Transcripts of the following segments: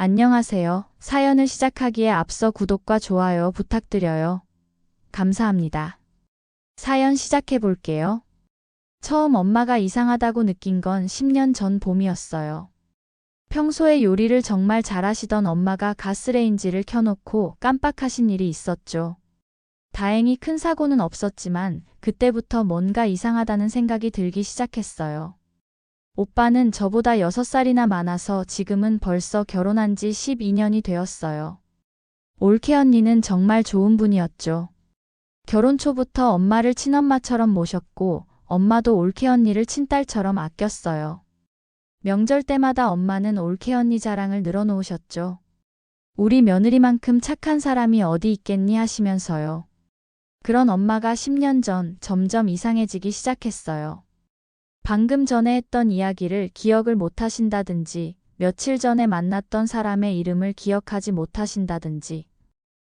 안녕하세요. 사연을 시작하기에 앞서 구독과 좋아요 부탁드려요. 감사합니다. 사연 시작해 볼게요. 처음 엄마가 이상하다고 느낀 건 10년 전 봄이었어요. 평소에 요리를 정말 잘하시던 엄마가 가스레인지를 켜놓고 깜빡하신 일이 있었죠. 다행히 큰 사고는 없었지만 그때부터 뭔가 이상하다는 생각이 들기 시작했어요. 오빠는 저보다 6살이나 많아서 지금은 벌써 결혼한 지 12년이 되었어요. 올케 언니는 정말 좋은 분이었죠. 결혼 초부터 엄마를 친엄마처럼 모셨고 엄마도 올케 언니를 친딸처럼 아꼈어요. 명절 때마다 엄마는 올케 언니 자랑을 늘어놓으셨죠. 우리 며느리만큼 착한 사람이 어디 있겠니 하시면서요. 그런 엄마가 10년 전 점점 이상해지기 시작했어요. 방금 전에 했던 이야기를 기억을 못 하신다든지, 며칠 전에 만났던 사람의 이름을 기억하지 못하신다든지,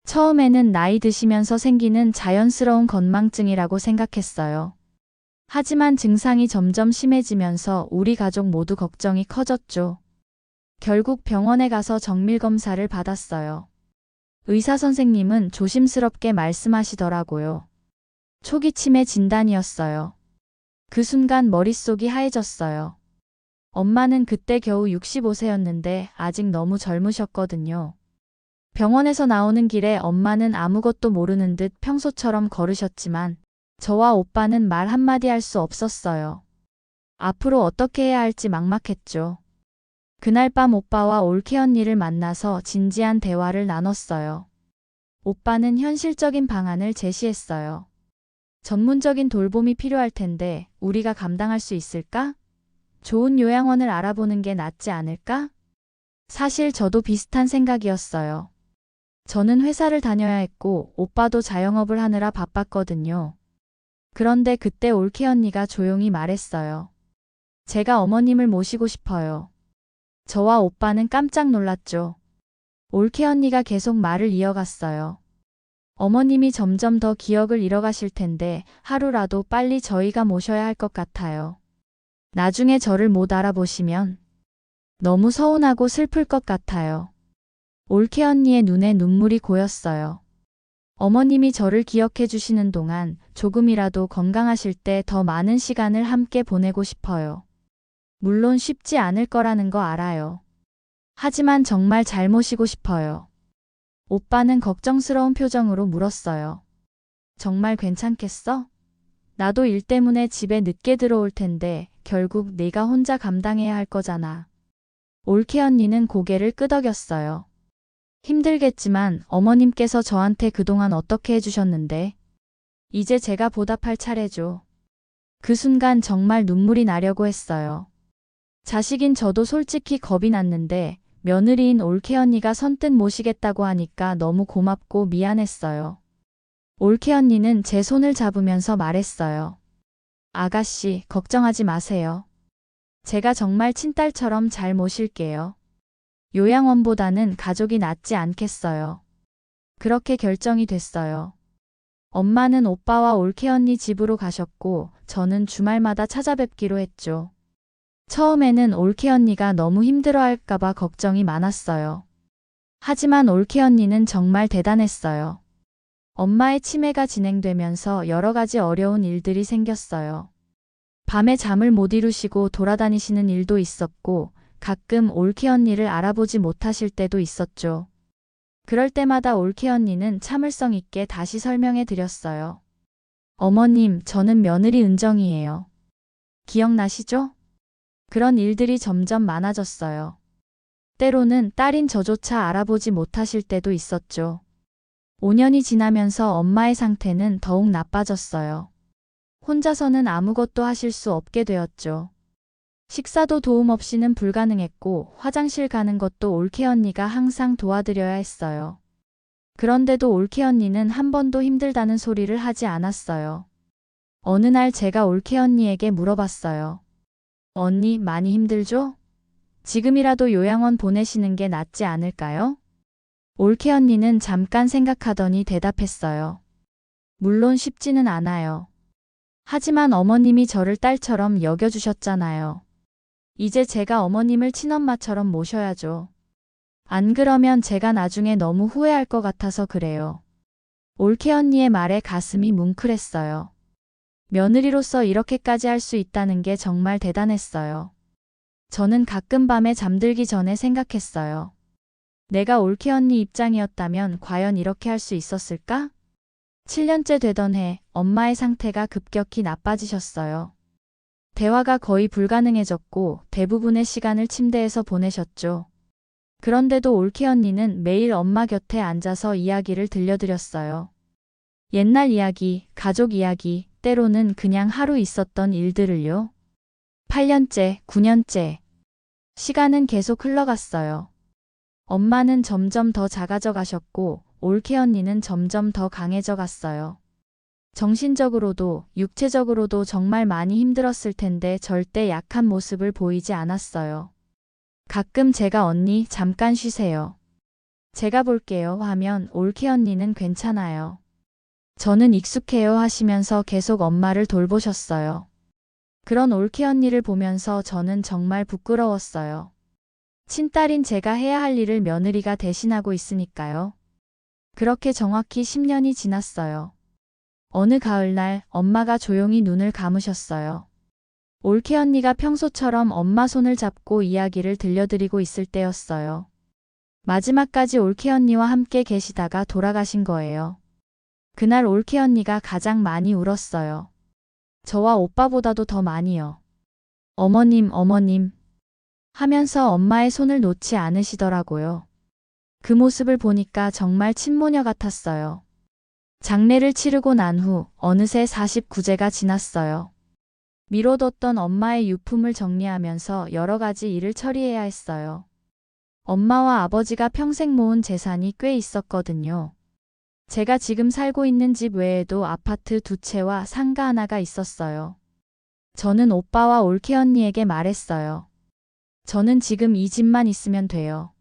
처음에는 나이 드시면서 생기는 자연스러운 건망증이라고 생각했어요. 하지만 증상이 점점 심해지면서 우리 가족 모두 걱정이 커졌죠. 결국 병원에 가서 정밀 검사를 받았어요. 의사 선생님은 조심스럽게 말씀하시더라고요. 초기 치매 진단이었어요. 그 순간 머릿속이 하얘졌어요. 엄마는 그때 겨우 65세였는데 아직 너무 젊으셨거든요. 병원에서 나오는 길에 엄마는 아무것도 모르는 듯 평소처럼 걸으셨지만 저와 오빠는 말 한마디 할 수 없었어요. 앞으로 어떻게 해야 할지 막막했죠. 그날 밤 오빠와 올케 언니를 만나서 진지한 대화를 나눴어요. 오빠는 현실적인 방안을 제시했어요. 전문적인 돌봄이 필요할 텐데 우리가 감당할 수 있을까? 좋은 요양원을 알아보는 게 낫지 않을까? 사실 저도 비슷한 생각이었어요. 저는 회사를 다녀야 했고 오빠도 자영업을 하느라 바빴거든요. 그런데 그때 올케 언니가 조용히 말했어요. 제가 어머님을 모시고 싶어요. 저와 오빠는 깜짝 놀랐죠. 올케 언니가 계속 말을 이어갔어요. 어머님이 점점 더 기억을 잃어가실 텐데 하루라도 빨리 저희가 모셔야 할 것 같아요. 나중에 저를 못 알아보시면 너무 서운하고 슬플 것 같아요. 올케 언니의 눈에 눈물이 고였어요. 어머님이 저를 기억해 주시는 동안 조금이라도 건강하실 때 더 많은 시간을 함께 보내고 싶어요. 물론 쉽지 않을 거라는 거 알아요. 하지만 정말 잘 모시고 싶어요. 오빠는 걱정스러운 표정으로 물었어요. 정말 괜찮겠어? 나도 일 때문에 집에 늦게 들어올 텐데 결국 내가 혼자 감당해야 할 거잖아. 올케 언니는 고개를 끄덕였어요. 힘들겠지만 어머님께서 저한테 그동안 어떻게 해주셨는데 이제 제가 보답할 차례죠. 그 순간 정말 눈물이 나려고 했어요. 자식인 저도 솔직히 겁이 났는데 며느리인 올케 언니가 선뜻 모시겠다고 하니까 너무 고맙고 미안했어요. 올케 언니는 제 손을 잡으면서 말했어요. 아가씨, 걱정하지 마세요. 제가 정말 친딸처럼 잘 모실게요. 요양원보다는 가족이 낫지 않겠어요. 그렇게 결정이 됐어요. 엄마는 오빠와 올케 언니 집으로 가셨고 저는 주말마다 찾아뵙기로 했죠. 처음에는 올케 언니가 너무 힘들어할까봐 걱정이 많았어요. 하지만 올케 언니는 정말 대단했어요. 엄마의 치매가 진행되면서 여러 가지 어려운 일들이 생겼어요. 밤에 잠을 못 이루시고 돌아다니시는 일도 있었고 가끔 올케 언니를 알아보지 못하실 때도 있었죠. 그럴 때마다 올케 언니는 참을성 있게 다시 설명해 드렸어요. 어머님, 저는 며느리 은정이에요. 기억나시죠? 그런 일들이 점점 많아졌어요. 때로는 딸인 저조차 알아보지 못하실 때도 있었죠. 5년이 지나면서 엄마의 상태는 더욱 나빠졌어요. 혼자서는 아무것도 하실 수 없게 되었죠. 식사도 도움 없이는 불가능했고 화장실 가는 것도 올케 언니가 항상 도와드려야 했어요. 그런데도 올케 언니는 한 번도 힘들다는 소리를 하지 않았어요. 어느 날 제가 올케 언니에게 물어봤어요. 언니 많이 힘들죠? 지금이라도 요양원 보내시는 게 낫지 않을까요? 올케 언니는 잠깐 생각하더니 대답했어요. 물론 쉽지는 않아요. 하지만 어머님이 저를 딸처럼 여겨주셨잖아요. 이제 제가 어머님을 친엄마처럼 모셔야죠. 안 그러면 제가 나중에 너무 후회할 것 같아서 그래요. 올케 언니의 말에 가슴이 뭉클했어요. 며느리로서 이렇게까지 할 수 있다는 게 정말 대단했어요. 저는 가끔 밤에 잠들기 전에 생각했어요. 내가 올케 언니 입장이었다면 과연 이렇게 할 수 있었을까? 7년째 되던 해 엄마의 상태가 급격히 나빠지셨어요. 대화가 거의 불가능해졌고 대부분의 시간을 침대에서 보내셨죠. 그런데도 올케 언니는 매일 엄마 곁에 앉아서 이야기를 들려드렸어요. 옛날 이야기, 가족 이야기, 때로는 그냥 하루 있었던 일들을요. 8년째, 9년째. 시간은 계속 흘러갔어요. 엄마는 점점 더 작아져 가셨고, 올케 언니는 점점 더 강해져 갔어요. 정신적으로도, 육체적으로도 정말 많이 힘들었을 텐데 절대 약한 모습을 보이지 않았어요. 가끔 제가 언니 잠깐 쉬세요. 제가 볼게요 하면 올케 언니는 괜찮아요. 저는 익숙해요 하시면서 계속 엄마를 돌보셨어요. 그런 올케 언니를 보면서 저는 정말 부끄러웠어요. 친딸인 제가 해야 할 일을 며느리가 대신하고 있으니까요. 그렇게 정확히 10년이 지났어요. 어느 가을날 엄마가 조용히 눈을 감으셨어요. 올케 언니가 평소처럼 엄마 손을 잡고 이야기를 들려드리고 있을 때였어요. 마지막까지 올케 언니와 함께 계시다가 돌아가신 거예요. 그날 올케 언니가 가장 많이 울었어요. 저와 오빠보다도 더 많이요. 어머님, 어머님. 하면서 엄마의 손을 놓지 않으시더라고요. 그 모습을 보니까 정말 친모녀 같았어요. 장례를 치르고 난 후 어느새 49제가 지났어요. 미뤄뒀던 엄마의 유품을 정리하면서 여러 가지 일을 처리해야 했어요. 엄마와 아버지가 평생 모은 재산이 꽤 있었거든요. 제가 지금 살고 있는 집 외에도 아파트 두 채와 상가 하나가 있었어요. 저는 오빠와 올케 언니에게 말했어요. 저는 지금 이 집만 있으면 돼요.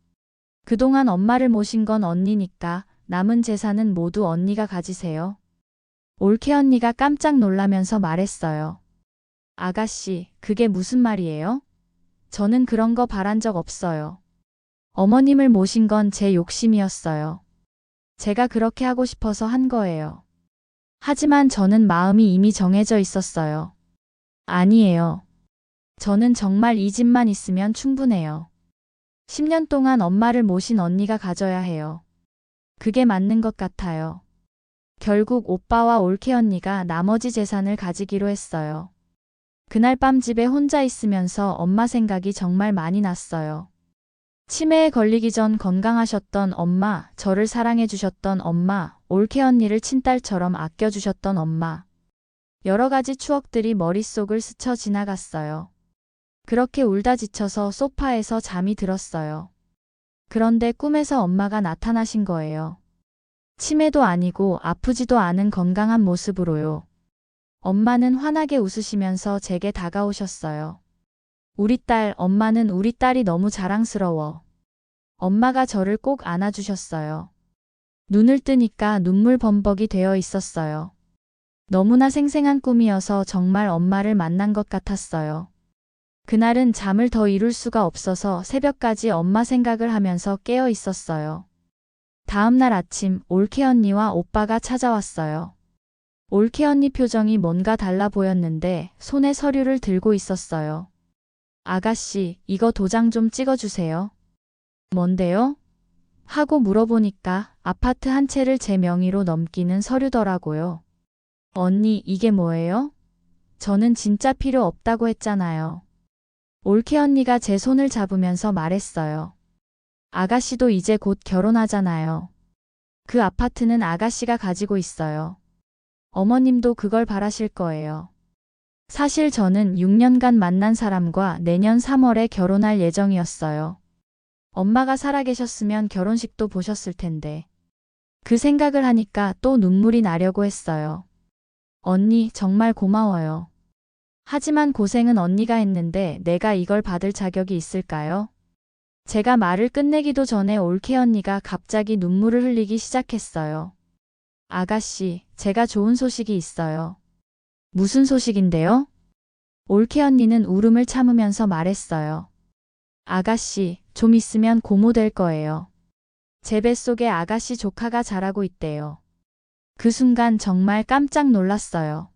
그동안 엄마를 모신 건 언니니까 남은 재산은 모두 언니가 가지세요. 올케 언니가 깜짝 놀라면서 말했어요. 아가씨, 그게 무슨 말이에요? 저는 그런 거 바란 적 없어요. 어머님을 모신 건 제 욕심이었어요. 제가 그렇게 하고 싶어서 한 거예요. 하지만 저는 마음이 이미 정해져 있었어요. 아니에요. 저는 정말 이 집만 있으면 충분해요. 10년 동안 엄마를 모신 언니가 가져야 해요. 그게 맞는 것 같아요. 결국 오빠와 올케 언니가 나머지 재산을 가지기로 했어요. 그날 밤 집에 혼자 있으면서 엄마 생각이 정말 많이 났어요. 치매에 걸리기 전 건강하셨던 엄마, 저를 사랑해주셨던 엄마, 올케 언니를 친딸처럼 아껴주셨던 엄마. 여러 가지 추억들이 머릿속을 스쳐 지나갔어요. 그렇게 울다 지쳐서 소파에서 잠이 들었어요. 그런데 꿈에서 엄마가 나타나신 거예요. 치매도 아니고 아프지도 않은 건강한 모습으로요. 엄마는 환하게 웃으시면서 제게 다가오셨어요. 우리 딸, 엄마는 우리 딸이 너무 자랑스러워. 엄마가 저를 꼭 안아주셨어요. 눈을 뜨니까 눈물 범벅이 되어 있었어요. 너무나 생생한 꿈이어서 정말 엄마를 만난 것 같았어요. 그날은 잠을 더 이룰 수가 없어서 새벽까지 엄마 생각을 하면서 깨어 있었어요. 다음날 아침 올케 언니와 오빠가 찾아왔어요. 올케 언니 표정이 뭔가 달라 보였는데 손에 서류를 들고 있었어요. 아가씨, 이거 도장 좀 찍어주세요. 뭔데요? 하고 물어보니까 아파트 한 채를 제 명의로 넘기는 서류더라고요. 언니, 이게 뭐예요? 저는 진짜 필요 없다고 했잖아요. 올케 언니가 제 손을 잡으면서 말했어요. 아가씨도 이제 곧 결혼하잖아요. 그 아파트는 아가씨가 가지고 있어요. 어머님도 그걸 바라실 거예요. 사실 저는 6년간 만난 사람과 내년 3월에 결혼할 예정이었어요. 엄마가 살아계셨으면 결혼식도 보셨을 텐데. 그 생각을 하니까 또 눈물이 나려고 했어요. 언니, 정말 고마워요. 하지만 고생은 언니가 했는데 내가 이걸 받을 자격이 있을까요? 제가 말을 끝내기도 전에 올케 언니가 갑자기 눈물을 흘리기 시작했어요. 아가씨, 제가 좋은 소식이 있어요. 무슨 소식인데요? 올케 언니는 울음을 참으면서 말했어요. 아가씨, 좀 있으면 고모 될 거예요. 제 뱃속에 아가씨 조카가 자라고 있대요. 그 순간 정말 깜짝 놀랐어요.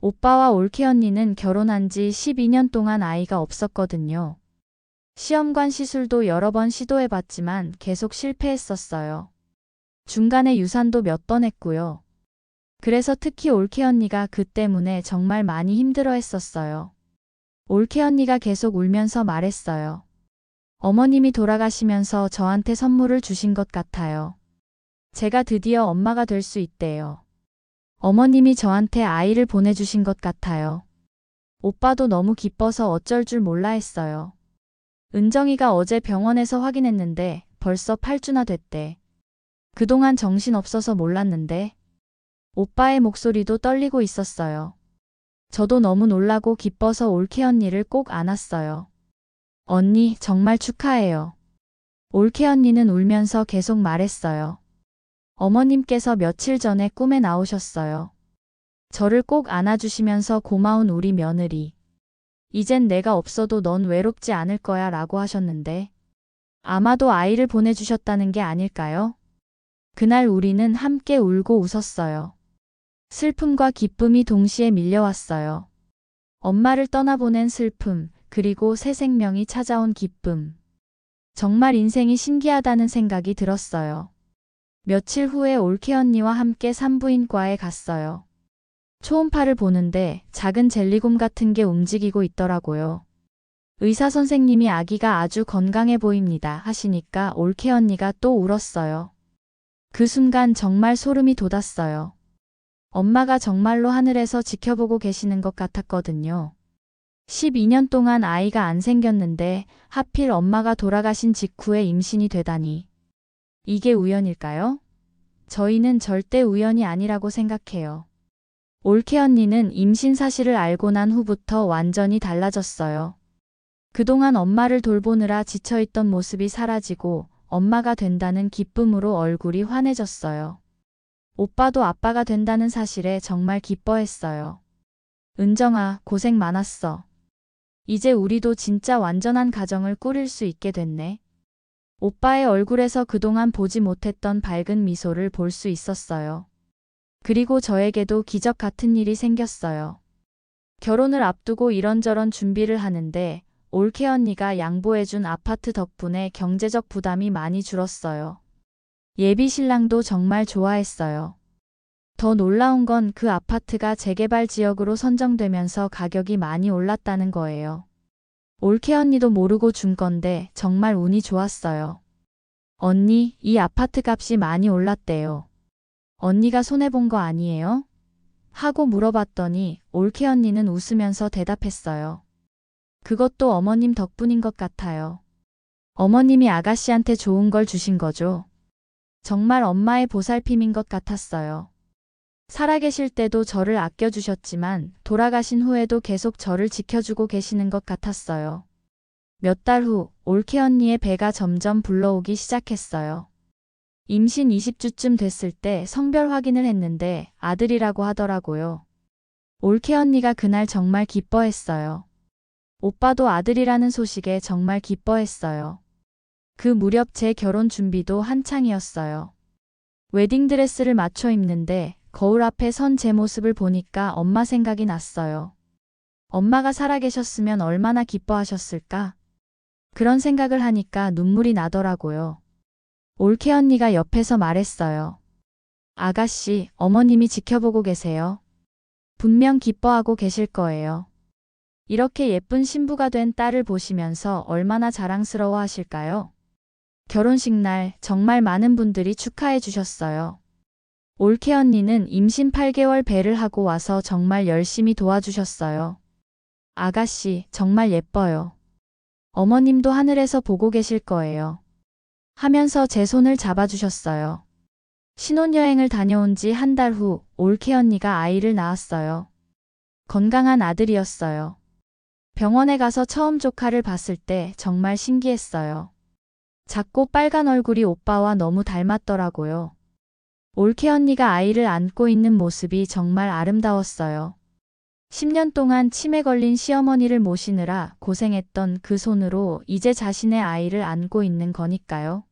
오빠와 올케 언니는 결혼한 지 12년 동안 아이가 없었거든요. 시험관 시술도 여러 번 시도해봤지만 계속 실패했었어요. 중간에 유산도 몇 번 했고요. 그래서 특히 올케 언니가 그 때문에 정말 많이 힘들어 했었어요. 올케 언니가 계속 울면서 말했어요. 어머님이 돌아가시면서 저한테 선물을 주신 것 같아요. 제가 드디어 엄마가 될 수 있대요. 어머님이 저한테 아이를 보내주신 것 같아요. 오빠도 너무 기뻐서 어쩔 줄 몰라 했어요. 은정이가 어제 병원에서 확인했는데 벌써 8주나 됐대. 그동안 정신 없어서 몰랐는데 오빠의 목소리도 떨리고 있었어요. 저도 너무 놀라고 기뻐서 올케 언니를 꼭 안았어요. 언니, 정말 축하해요. 올케 언니는 울면서 계속 말했어요. 어머님께서 며칠 전에 꿈에 나오셨어요. 저를 꼭 안아주시면서 고마운 우리 며느리. 이젠 내가 없어도 넌 외롭지 않을 거야 라고 하셨는데 아마도 아이를 보내주셨다는 게 아닐까요? 그날 우리는 함께 울고 웃었어요. 슬픔과 기쁨이 동시에 밀려왔어요. 엄마를 떠나보낸 슬픔, 그리고 새 생명이 찾아온 기쁨. 정말 인생이 신기하다는 생각이 들었어요. 며칠 후에 올케 언니와 함께 산부인과에 갔어요. 초음파를 보는데 작은 젤리곰 같은 게 움직이고 있더라고요. 의사 선생님이 아기가 아주 건강해 보입니다 하시니까 올케 언니가 또 울었어요. 그 순간 정말 소름이 돋았어요. 엄마가 정말로 하늘에서 지켜보고 계시는 것 같았거든요. 12년 동안 아이가 안 생겼는데 하필 엄마가 돌아가신 직후에 임신이 되다니. 이게 우연일까요? 저희는 절대 우연이 아니라고 생각해요. 올케 언니는 임신 사실을 알고 난 후부터 완전히 달라졌어요. 그동안 엄마를 돌보느라 지쳐있던 모습이 사라지고 엄마가 된다는 기쁨으로 얼굴이 환해졌어요. 오빠도 아빠가 된다는 사실에 정말 기뻐했어요. 은정아, 고생 많았어. 이제 우리도 진짜 완전한 가정을 꾸릴 수 있게 됐네. 오빠의 얼굴에서 그동안 보지 못했던 밝은 미소를 볼 수 있었어요. 그리고 저에게도 기적 같은 일이 생겼어요. 결혼을 앞두고 이런저런 준비를 하는데 올케 언니가 양보해준 아파트 덕분에 경제적 부담이 많이 줄었어요. 예비 신랑도 정말 좋아했어요. 더 놀라운 건 그 아파트가 재개발 지역으로 선정되면서 가격이 많이 올랐다는 거예요. 올케 언니도 모르고 준 건데 정말 운이 좋았어요. 언니, 이 아파트 값이 많이 올랐대요. 언니가 손해본 거 아니에요? 하고 물어봤더니 올케 언니는 웃으면서 대답했어요. 그것도 어머님 덕분인 것 같아요. 어머님이 아가씨한테 좋은 걸 주신 거죠. 정말 엄마의 보살핌인 것 같았어요. 살아계실 때도 저를 아껴주셨지만 돌아가신 후에도 계속 저를 지켜주고 계시는 것 같았어요. 몇 달 후 올케 언니의 배가 점점 불러오기 시작했어요. 임신 20주쯤 됐을 때 성별 확인을 했는데 아들이라고 하더라고요. 올케 언니가 그날 정말 기뻐했어요. 오빠도 아들이라는 소식에 정말 기뻐했어요. 그 무렵 제 결혼 준비도 한창이었어요. 웨딩드레스를 맞춰 입는데 거울 앞에 선 제 모습을 보니까 엄마 생각이 났어요. 엄마가 살아계셨으면 얼마나 기뻐하셨을까? 그런 생각을 하니까 눈물이 나더라고요. 올케 언니가 옆에서 말했어요. 아가씨, 어머님이 지켜보고 계세요. 분명 기뻐하고 계실 거예요. 이렇게 예쁜 신부가 된 딸을 보시면서 얼마나 자랑스러워 하실까요? 결혼식 날 정말 많은 분들이 축하해 주셨어요. 올케 언니는 임신 8개월 배를 하고 와서 정말 열심히 도와주셨어요. 아가씨, 정말 예뻐요. 어머님도 하늘에서 보고 계실 거예요. 하면서 제 손을 잡아주셨어요. 신혼여행을 다녀온 지 한 달 후 올케 언니가 아이를 낳았어요. 건강한 아들이었어요. 병원에 가서 처음 조카를 봤을 때 정말 신기했어요. 작고 빨간 얼굴이 오빠와 너무 닮았더라고요. 올케 언니가 아이를 안고 있는 모습이 정말 아름다웠어요. 10년 동안 치매 걸린 시어머니를 모시느라 고생했던 그 손으로 이제 자신의 아이를 안고 있는 거니까요.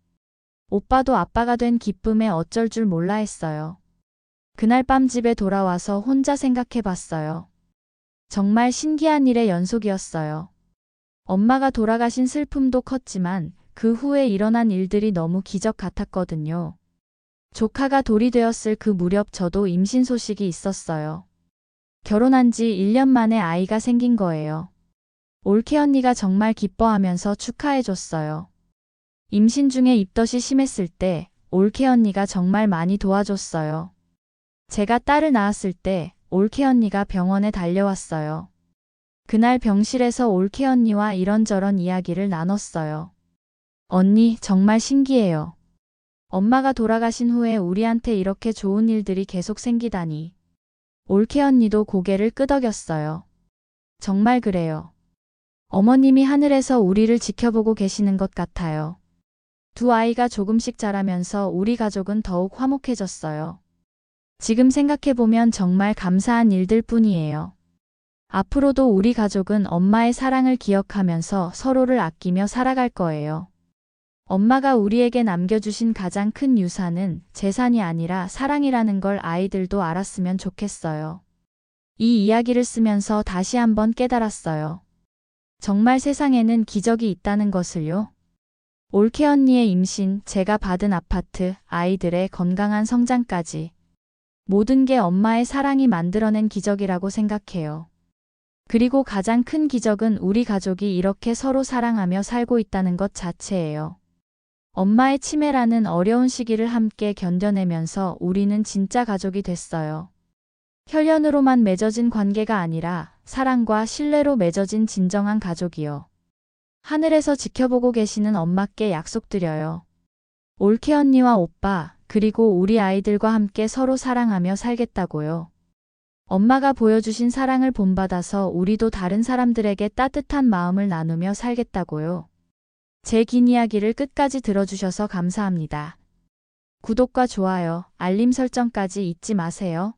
오빠도 아빠가 된 기쁨에 어쩔 줄 몰라 했어요. 그날 밤 집에 돌아와서 혼자 생각해 봤어요. 정말 신기한 일의 연속이었어요. 엄마가 돌아가신 슬픔도 컸지만 그 후에 일어난 일들이 너무 기적 같았거든요. 조카가 돌이 되었을 그 무렵 저도 임신 소식이 있었어요. 결혼한 지 1년 만에 아이가 생긴 거예요. 올케 언니가 정말 기뻐하면서 축하해줬어요. 임신 중에 입덧이 심했을 때 올케 언니가 정말 많이 도와줬어요. 제가 딸을 낳았을 때 올케 언니가 병원에 달려왔어요. 그날 병실에서 올케 언니와 이런저런 이야기를 나눴어요. 언니, 정말 신기해요. 엄마가 돌아가신 후에 우리한테 이렇게 좋은 일들이 계속 생기다니. 올케 언니도 고개를 끄덕였어요. 정말 그래요. 어머님이 하늘에서 우리를 지켜보고 계시는 것 같아요. 두 아이가 조금씩 자라면서 우리 가족은 더욱 화목해졌어요. 지금 생각해보면 정말 감사한 일들 뿐이에요. 앞으로도 우리 가족은 엄마의 사랑을 기억하면서 서로를 아끼며 살아갈 거예요. 엄마가 우리에게 남겨주신 가장 큰 유산은 재산이 아니라 사랑이라는 걸 아이들도 알았으면 좋겠어요. 이 이야기를 쓰면서 다시 한번 깨달았어요. 정말 세상에는 기적이 있다는 것을요. 올케 언니의 임신, 제가 받은 아파트, 아이들의 건강한 성장까지. 모든 게 엄마의 사랑이 만들어낸 기적이라고 생각해요. 그리고 가장 큰 기적은 우리 가족이 이렇게 서로 사랑하며 살고 있다는 것 자체예요. 엄마의 치매라는 어려운 시기를 함께 견뎌내면서 우리는 진짜 가족이 됐어요. 혈연으로만 맺어진 관계가 아니라 사랑과 신뢰로 맺어진 진정한 가족이요. 하늘에서 지켜보고 계시는 엄마께 약속드려요. 올케 언니와 오빠, 그리고 우리 아이들과 함께 서로 사랑하며 살겠다고요. 엄마가 보여주신 사랑을 본받아서 우리도 다른 사람들에게 따뜻한 마음을 나누며 살겠다고요. 제 긴 이야기를 끝까지 들어주셔서 감사합니다. 구독과 좋아요, 알림 설정까지 잊지 마세요.